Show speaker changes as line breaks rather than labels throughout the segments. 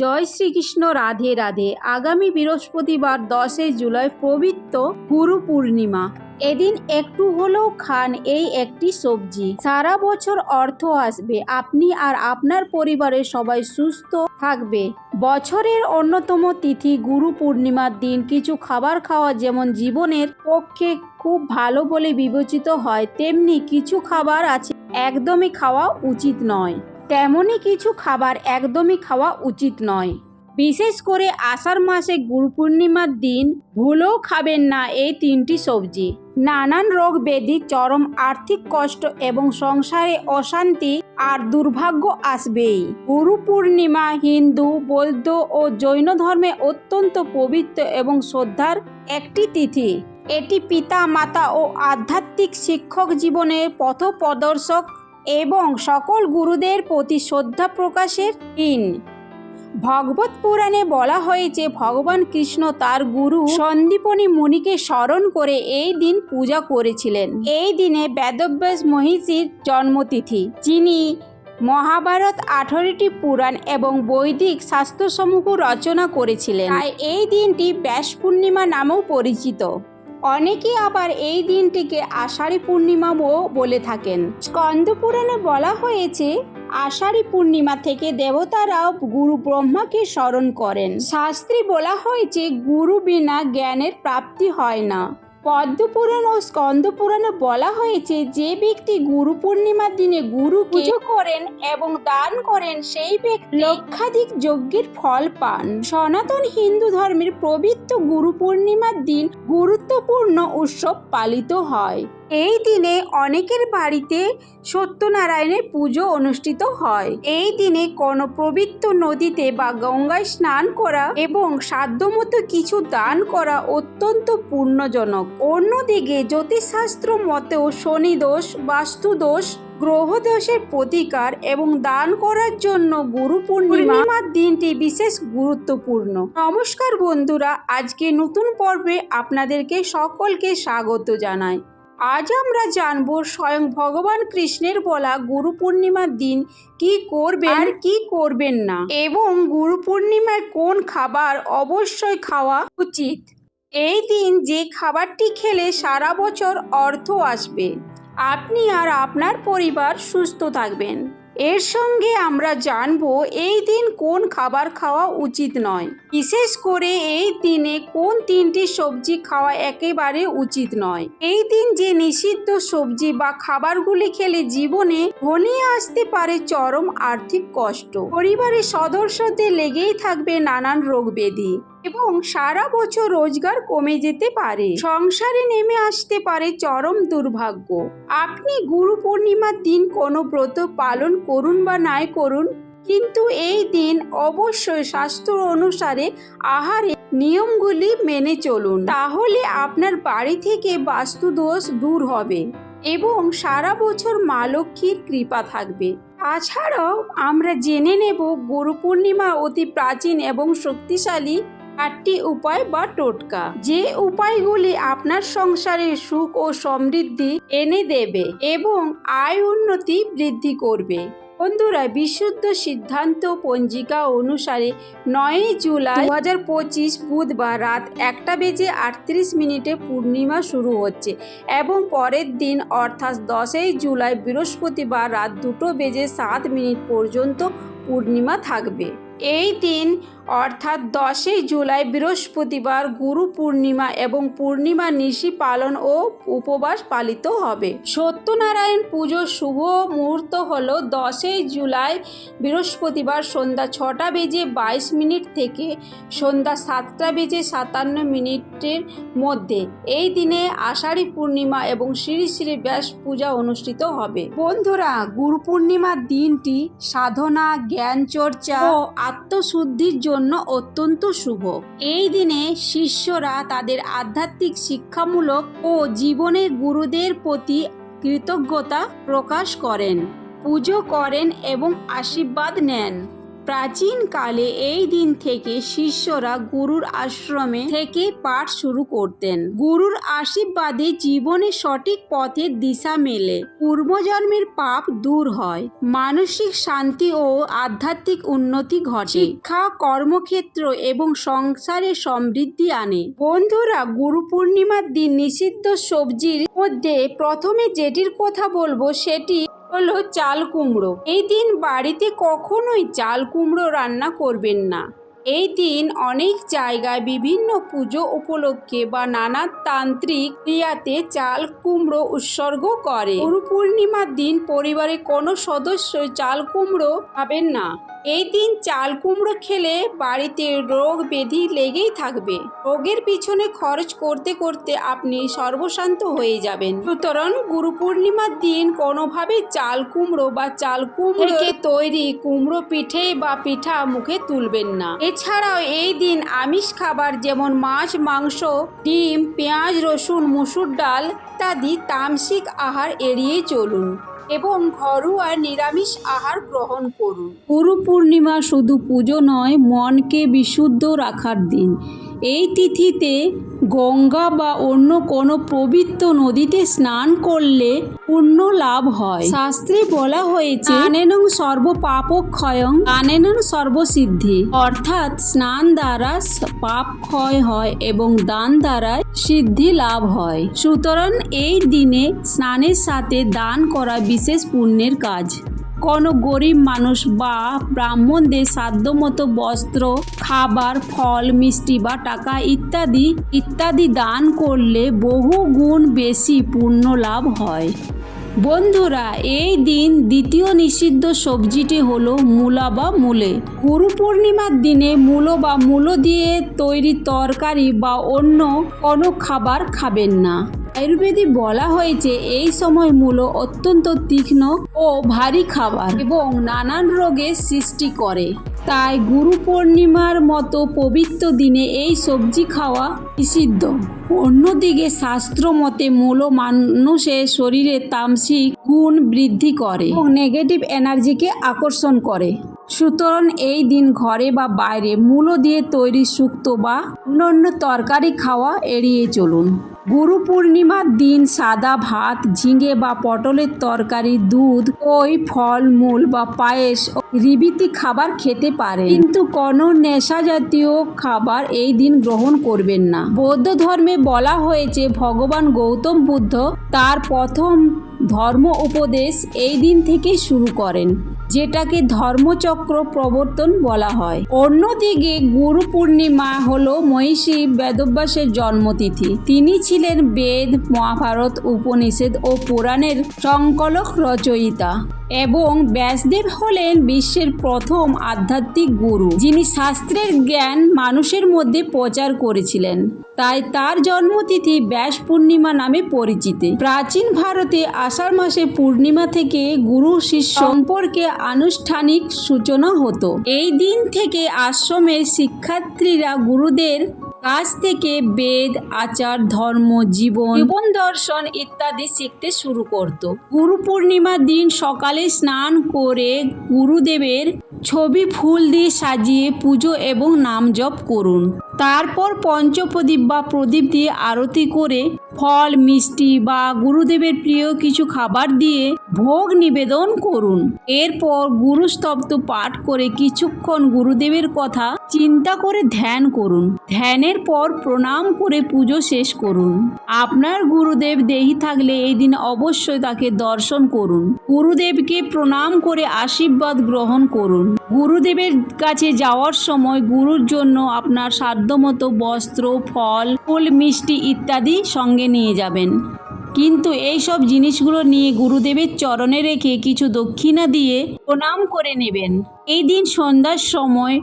জয় শ্রীকৃষ্ণ, রাধে রাধে। আগামী বৃহস্পতিবার দশই জুলাই পবিত্র গুরু পূর্ণিমা। এদিন একটু হলেও খান এই একটি সবজি। সারা বছর অর্থ আসবে। আপনি আর আপনার পরিবারের সবাই সুস্থ থাকবে। বছরের অন্যতম তিথি গুরু পূর্ণিমার দিন। কিছু খাবার খাওয়া যেমন জীবনের পক্ষে খুব ভালো বলে বিবেচিত হয়, তেমনি কিছু খাবার আছে, একদমই খাওয়া উচিত নয়। তেমনই কিছু খাবার একদমই খাওয়া উচিত নয়। বিশেষ করে আষাঢ় মাসে গুরু পূর্ণিমার দিন ভুলেও খাবেন না এই তিনটি সবজি। নানান রোগ ব্যাধি, চরম আর্থিক কষ্ট এবং সংসারে অশান্তি আর দুর্ভাগ্য আসবেই। গুরু পূর্ণিমা হিন্দু, বৌদ্ধ ও জৈন ধর্মে অত্যন্ত পবিত্র এবং শ্রদ্ধার একটি তিথি। এটি পিতা, মাতা ও আধ্যাত্মিক শিক্ষক জীবনের পথপ্রদর্শক এবং সকল গুরুদের প্রতি শ্রদ্ধা প্রকাশের দিন। ভগবত পুরাণে বলা হয়েছে, ভগবান কৃষ্ণ তার গুরু সন্দীপনী মুনিকে স্মরণ করে এই দিন পূজা করেছিলেন। এই দিনে বেদব্যাস মহিষীর জন্মতিথি, যিনি মহাভারত আঠারোটি পুরাণ এবং বৈদিক শাস্ত্রসমূহ রচনা করেছিলেন। তাই এই দিনটি ব্যাস পূর্ণিমা নামেও পরিচিত। অনেকে আবার এই দিনটিকে আষাঢ়ী পূর্ণিমাও বলে থাকেন। স্কন্দ পুরাণে বলা হয়েছে, আষাঢ়ী পূর্ণিমা থেকে দেবতারাও গুরু ব্রহ্মাকে স্মরণ করেন। শাস্ত্রী বলা হয়েছে, গুরু বিনা জ্ঞানের প্রাপ্তি হয় না। পদ্মপুরাণ ও স্কন্দ পুরাণে বলা হয়েছে যে ব্যক্তি গুরু পূর্ণিমার দিনে গুরু পুজো করেন এবং দান করেন সেই ব্যক্তি লক্ষাধিক যজ্ঞের ফল পান। সনাতন হিন্দু ধর্মের পবিত্র গুরু পূর্ণিমার দিন গুরুত্বপূর্ণ উৎসব পালিত হয়। এই দিনে অনেকের বাড়িতে সত্যনারায়ণের পুজো অনুষ্ঠিত হয়। এই দিনে কোনো পবিত্র নদীতে বা গঙ্গায় স্নান করা এবং সাধ্যমতো কিছু দান করা অত্যন্ত পূর্ণজনক। অন্যদিকে জ্যোতিষশাস্ত্র মতেও শনি দোষ, বাস্তু দোষ গ্রহদোষের প্রতিকার এবং দান করার জন্য গুরু পূর্ণিমার দিনটি বিশেষ গুরুত্বপূর্ণ। নমস্কার বন্ধুরা আজকে নতুন পর্বে আপনাদেরকে সকলকে স্বাগত জানাই। আজ আমরা জানব স্বয়ং ভগবান কৃষ্ণের বলা গুরু পূর্ণিমার দিন কি করবেন আর কি করবেন না। এবং গুরু পূর্ণিমায় কোন খাবার অবশ্যই খাওয়া উচিত? এই দিন যে খাবারটি খেলে সারা বছর অর্থ আসবে। আপনি আর আপনার পরিবার সুস্থ থাকবেন। এর সঙ্গে আমরা জানব এই দিন কোন খাবার খাওয়া উচিত নয়। বিশেষ করে এই দিনে কোন তিনটি সবজি খাওয়া একেবারে উচিত নয়। এই দিন যে নিষিদ্ধ সবজি বা খাবারগুলি খেলে জীবনে ঘনিয়ে আসতে পারে চরম আর্থিক কষ্ট। পরিবারের সদস্যদের লেগেই থাকবে নানান রোগ ব্যাধি এবং সারা বছর রোজগার কমে যেতে পারে। সংসারে নেমে আসতে পারে চরম দুর্ভাগ্য। আপনি গুরু পূর্ণিমার দিন কোনো ব্রত পালন করুন বা নাই করুন, কিন্তু এই দিন অবশ্যই শাস্ত্র অনুসারে আহারে নিয়মগুলি মেনে চলুন। তাহলে আপনার বাড়ি থেকে বাস্তুদোষ দূর হবে এবং সারা বছর মা লক্ষ্মীর কৃপা থাকবে। তাছাড়াও আমরা জেনে নেব, গুরু পূর্ণিমা অতি প্রাচীন এবং শক্তিশালী আটটি উপায় বা টোটকা। যে উপায়গুলি আপনার সংসারে সুখ ও সমৃদ্ধি এনে দেবে এবং আয় উন্নতি বৃদ্ধি করবে। বন্ধুরা, বিশুদ্ধ সিদ্ধান্ত পঞ্জিকা অনুসারে নয়ই জুলাই দু হাজার পঁচিশ বুধবার রাত একটা বেজে আটত্রিশ মিনিটে পূর্ণিমা শুরু হচ্ছে এবং পরের দিন অর্থাৎ দশই জুলাই বৃহস্পতিবার রাত দুটো বেজে সাত মিনিট পর্যন্ত পূর্ণিমা থাকবে। এই দিন অর্থাৎ দশই জুলাই বৃহস্পতিবার গুরু পূর্ণিমা এবং পূর্ণিমা নিশি পালন ও উপবাস পালিত হবে। সত্যনারায়ণ পুজোর শুভ মুহূর্ত হল দশই জুলাই বৃহস্পতিবার সন্ধ্যা ছটা বেজে বাইশ মিনিট থেকে সন্ধ্যা সাতটা বেজে সাতান্ন মিনিটের মধ্যে। এই দিনে আষাঢ়ী পূর্ণিমা এবং শ্রী শ্রী ব্যাস পূজা অনুষ্ঠিত হবে। বন্ধুরা, গুরু পূর্ণিমার দিনটি সাধনা, জ্ঞান চর্চা ও আত্মশুদ্ধির জন্য অত্যন্ত শুভ। এই দিনে শিষ্যরা তাদের আধ্যাত্মিক শিক্ষামূলক ও জীবনের গুরুদের প্রতি কৃতজ্ঞতা প্রকাশ করেন, পুজো করেন এবং আশীর্বাদ নেন। প্রাচীনকালে এই দিন থেকে শিষ্যরা গুরুর আশ্রমে থেকে পাঠ শুরু করতেন। গুরুর আশীর্বাদে জীবনে সঠিক পথের দিশা মেলে। পূর্বজন্মের পাপ দূর হয়। মানসিক শান্তি ও আধ্যাত্মিক উন্নতি ঘটে। শিক্ষা, কর্মক্ষেত্র এবং সংসারে সমৃদ্ধি আনে। বন্ধুরা, গুরু পূর্ণিমার দিন নিষিদ্ধ সবজির মধ্যে প্রথমে যেটির কথা বলব, সেটি হলো চাল কুমড়ো। এই দিন বাড়িতে কখনোই চাল কুমড়ো রান্না করবেন না। এই দিন অনেক জায়গায় বিভিন্ন পুজো উপলক্ষে বা নানা তান্ত্রিক ক্রিয়াতে চাল কুমড়ো উৎসর্গ করে। গুরু পূর্ণিমার দিন পরিবারের কোনো সদস্যই চাল কুমড়ো খাবেন না। এই দিন চাল কুমড়ো খেলে বাড়িতে রোগ ব্যাধি লেগেই থাকবে। রোগের পিছনে খরচ করতে করতে আপনি সর্বশান্ত হয়ে যাবেন। সুতরাং গুরু পূর্ণিমার দিন কোনোভাবে চাল কুমড়ো বা চাল কুমড়ো তৈরি কুমড়ো পিঠে বা পিঠা মুখে তুলবেন না। এছাড়াও এই দিন আমিষ খাবার যেমন মাছ মাংস ডিম পেঁয়াজ রসুন মুসুর ডাল ইত্যাদি তামসিক আহার এড়িয়ে চলুন। এবং ঘরোয়া নিরামিষ আহার গ্রহণ করুন। গুরু পূর্ণিমা শুধু পুজো নয়, মনকে বিশুদ্ধ রাখার দিন। এই তিথিতে গঙ্গা বা অন্য কোনো পবিত্র নদীতে স্নান করলে পুণ্য লাভ হয়। শাস্ত্রে বলা হয়েছে আনেনং সর্ব পাপ ক্ষয়ং আনেনং সর্বসিদ্ধি। অর্থাৎ স্নান দ্বারা পাপ ক্ষয় হয় এবং দান দ্বারা সিদ্ধি লাভ হয়। সুতরাং এই দিনে স্নানের সাথে দান করা বিশেষ পুণ্যের কাজ। কোনো গরিব মানুষ বা ব্রাহ্মণদের সাধ্যমতো বস্ত্র, খাবার, ফল, মিষ্টি বা টাকা ইত্যাদি ইত্যাদি দান করলে বহু গুণ বেশি পুণ্য লাভ হয়। বন্ধুরা, এই দিন দ্বিতীয় নিষিদ্ধ সবজিটি হলো মূলা বা মূলে। গুরু পূর্ণিমার দিনে মূলো বা মূলো দিয়ে তৈরি তরকারি বা অন্য কোনো খাবার খাবেন না। আয়ুর্বেদে বলা হয়েছে, এই সময় মূলো অত্যন্ত তীক্ষ্ণ ও ভারী খাবার এবং নানান রোগের সৃষ্টি করে। তাই গুরু পূর্ণিমার মতো পবিত্র দিনে এই সবজি খাওয়া নিষিদ্ধ। অন্যদিকে শাস্ত্র মতে মূল মানুষের শরীরে তামসিক গুণ বৃদ্ধি করে এবং নেগেটিভ এনার্জিকে আকর্ষণ করে। সুতরাং এই দিন ঘরে বা বাইরে মূলো দিয়ে তৈরি শুক্তো বা অন্যান্য তরকারি খাওয়া এড়িয়ে চলুন। গুরু পূর্ণিমার দিন সাদা ভাত, ঝিঙে বা পটলের তরকারি, দুধ ওই ফল, মূল বা পায়েস, রিবিতি খাবার খেতে পারে কিন্তু কোনো নেশা জাতীয় খাবার এই দিন গ্রহণ করবেন না। বৌদ্ধ ধর্মে বলা হয়েছে, ভগবান গৌতম বুদ্ধ তার প্রথম ধর্ম উপদেশ এই দিন থেকে শুরু করেন। যেটাকে ধর্মচক্র প্রবর্তন বলা হয়। অন্যদিকে গুরু পূর্ণিমা হল মহিষী বেদব্যাসের জন্মতিথি। তিনি ছিলেন বেদ, মহাভারত, উপনিষেদ ও পুরাণের সংকলক রচয়িতা। এবং ব্যাসদেব হলেন বিশ্বের প্রথম আধ্যাত্মিক গুরু, যিনি শাস্ত্রের জ্ঞান মানুষের মধ্যে প্রচার করেছিলেন। তাই তার জন্মতিথি ব্যাস পূর্ণিমা নামে পরিচিত। প্রাচীন ভারতে আষাঢ় মাসে পূর্ণিমা থেকে গুরু শিষ্য সম্পর্কে আনুষ্ঠানিক সূচনা হতো। এই দিন থেকে আশ্রমের শিক্ষার্থীরা গুরুদের কাছ থেকে বেদ, আচার, ধর্ম, জীবন জীবন দর্শন ইত্যাদি শিখতে শুরু করত। গুরু পূর্ণিমার দিন সকালে স্নান করে গুরুদেবের ছবি ফুল দিয়ে সাজিয়ে পুজো এবং নাম জপ করুন। তারপর পঞ্চপ্রদীপ বা প্রদীপ দিয়ে আরতি করে ফল, মিষ্টি বা গুরুদেবের প্রিয় কিছু খাবার দিয়ে ভোগ নিবেদন করুন। এরপর গুরুস্তব্ধ পাঠ করে কিছুক্ষণ গুরুদেবের কথা চিন্তা করে ধ্যান করুন। ধ্যানের পর প্রণাম করে পুজো শেষ করুন। আপনার গুরুদেব দেহি থাকলে এই দিন অবশ্যই তাকে দর্শন করুন। গুরুদেবকে প্রণাম করে আশীর্বাদ গ্রহণ করুন। গুরুদেবের কাছে যাওয়ার সময় গুরুর জন্য আপনার সাধ্যমতো বস্ত্র, ফল, ফুল, মিষ্টি ইত্যাদি সঙ্গে নিয়ে যাবেন। কিন্তু এই সব জিনিসগুলো নিয়ে গুরুদেবের চরণে রেখে কিছু দক্ষিণা দিয়ে প্রণাম করে নেবেন। এই দিন সন্ধ্যার সময়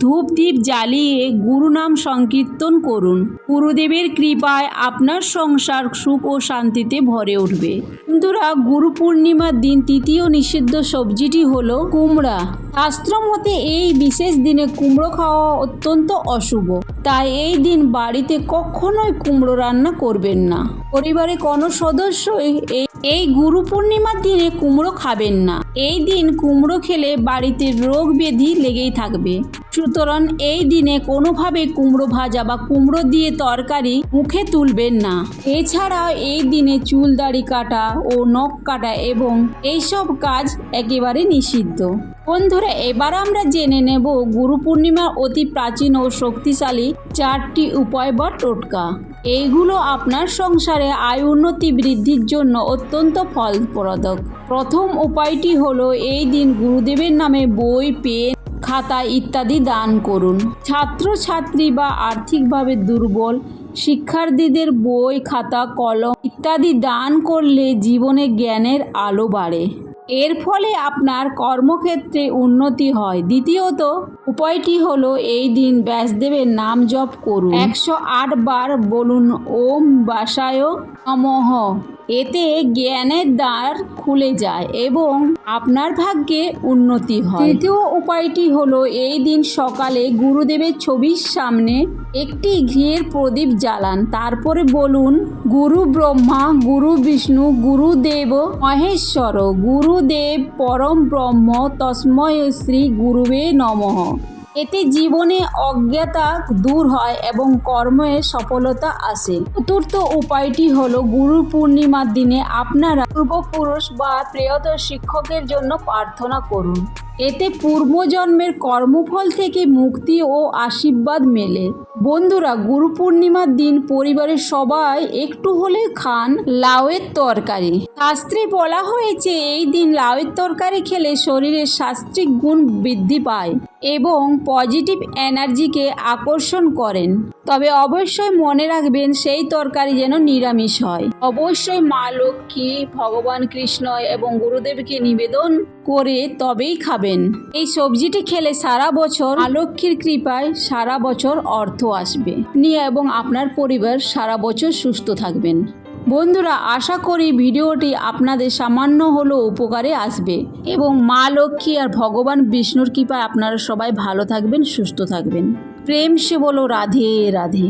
ধূপ দ্বীপ জ্বালিয়ে গুরু নাম সংকীর্তন করুন। গুরুদেবের কৃপায় আপনার সংসার সুখ ও শান্তিতে ভরে উঠবে। বন্ধুরা, গুরু পূর্ণিমার দিন তৃতীয় নিষিদ্ধ সবজিটি হলো কুমড়া। শাস্ত্র মতে এই বিশেষ দিনে কুমড়ো খাওয়া অত্যন্ত অশুভ। তাই এই দিন বাড়িতে কখনোই কুমড়ো রান্না করবেন না। পরিবারে কোনো সদস্যই এই এই গুরু পূর্ণিমার দিনে কুমড়ো খাবেন না। এই দিন কুমড়ো খেলে বাড়িতে রোগ ব্যাধি লেগেই থাকবে। সুতরাং এই দিনে কোনোভাবে কুমড়ো ভাজা বা কুমড়ো দিয়ে তরকারি মুখে তুলবেন না। এছাড়াও এই দিনে চুল দাড়ি কাটা ও নখ কাটা এবং এইসব কাজ একেবারে নিষিদ্ধ। বন্ধুরা, এবার আমরা জেনে নেব গুরু পূর্ণিমার অতি প্রাচীন ও শক্তিশালী চারটি উপায় বা টোটকা। এইগুলো আপনার সংসারে আয় উন্নতি বৃদ্ধির জন্য অত্যন্ত ফলপ্রদক। প্রথম উপায়টি হলো, এই দিন গুরুদেবের নামে বই, পেন, খাতা ইত্যাদি দান করুন। ছাত্রছাত্রী বা আর্থিকভাবে দুর্বল, শিক্ষার্থীদের বই, খাতা, কলম ইত্যাদি দান করলে জীবনে জ্ঞানের আলো বাড়ে। এর ফলে আপনার কর্মক্ষেত্রে উন্নতি হয়। দ্বিতীয়ত, উপায়টি হলো এই দিন ব্যাসদেবের নাম জপ করুন। একশো আট বার বলুন, ওম বাসায় নমঃ। এতে জ্ঞানের দ্বার খুলে যায় এবং আপনার ভাগ্যে উন্নতি হয়। তৃতীয় উপায়টি হলো এই দিন সকালে গুরুদেবের ছবির সামনে একটি ঘিয়ের প্রদীপ জ্বালান। তারপরে বলুন, গুরু ব্রহ্মা, গুরু বিষ্ণু গুরুদেব মহেশ্বর গুরুদেব পরম ব্রহ্ম তস্ময় শ্রী গুরুবে নমঃ। এতে জীবনে অজ্ঞতা দূর হয় এবং কর্মে সফলতা আসে। চতুর্থ উপায়টি হলো গুরু পূর্ণিমার দিনে আপনারা পূর্বপুরুষ বা প্রিয়ত শিক্ষকের জন্য প্রার্থনা করুন। এতে পূর্বজন্মের কর্মফল থেকে মুক্তি ও আশীর্বাদ মেলে। বন্ধুরা, গুরু পূর্ণিমার দিন পরিবারের সবাই একটু হলে খান লাউয়ের তরকারি। শাস্ত্রে বলা হয়েছে, এই দিন লাউয়ের তরকারি খেলে শরীরের শাস্ত্রিক গুণ বৃদ্ধি পায়। এবং পজিটিভ এনার্জিকে আকর্ষণ করেন। তবে অবশ্যই মনে রাখবেন, সেই তরকারি যেন নিরামিষ হয়। অবশ্যই মা লক্ষ্মী, ভগবান কৃষ্ণ এবং গুরুদেবকে নিবেদন করে তবেই খাবেন। এই সবজিটি খেলে সারা বছর মা লক্ষ্মীর কৃপায় সারা বছর অর্থ আসবে। নিয়ে এবং আপনার পরিবার সারা বছর সুস্থ থাকবেন। বন্ধুরা, আশা করি ভিডিওটি আপনাদের সামান্য হলেও উপকারে আসবে এবং মা লক্ষ্মী আর ভগবান বিষ্ণুর কৃপায় আপনারা সবাই ভালো থাকবেন, সুস্থ থাকবেন। প্রেম সে বলো রাধে রাধে।